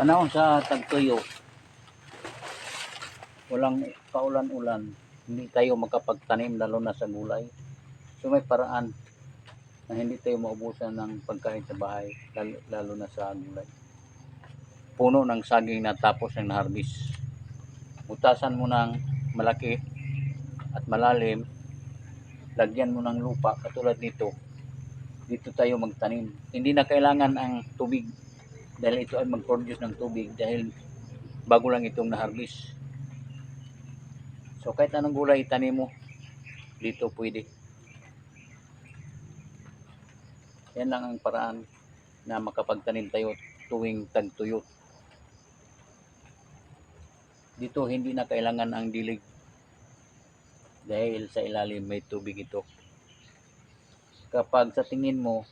Panahon sa tagtuyo, walang kaulan-ulan, hindi tayo makapagtanim lalo na sa gulay. So may paraan na hindi tayo maubusan ng pagkain sa bahay, lalo, lalo na sa gulay. Puno ng saging na tapos ng harvest. Butasan mo ng malaki at malalim, lagyan mo ng lupa katulad nito. Dito tayo magtanim. Hindi na kailangan ang tubig dahil ito ay mag-produce ng tubig dahil bago lang itong na-harvest. So kahit anong gulay itanim mo, dito pwede. Yan lang ang paraan na makapagtanim tayo tuwing tagtuyot. Dito hindi na kailangan ang dilig dahil sa ilalim may tubig ito. Kapag sa tingin mo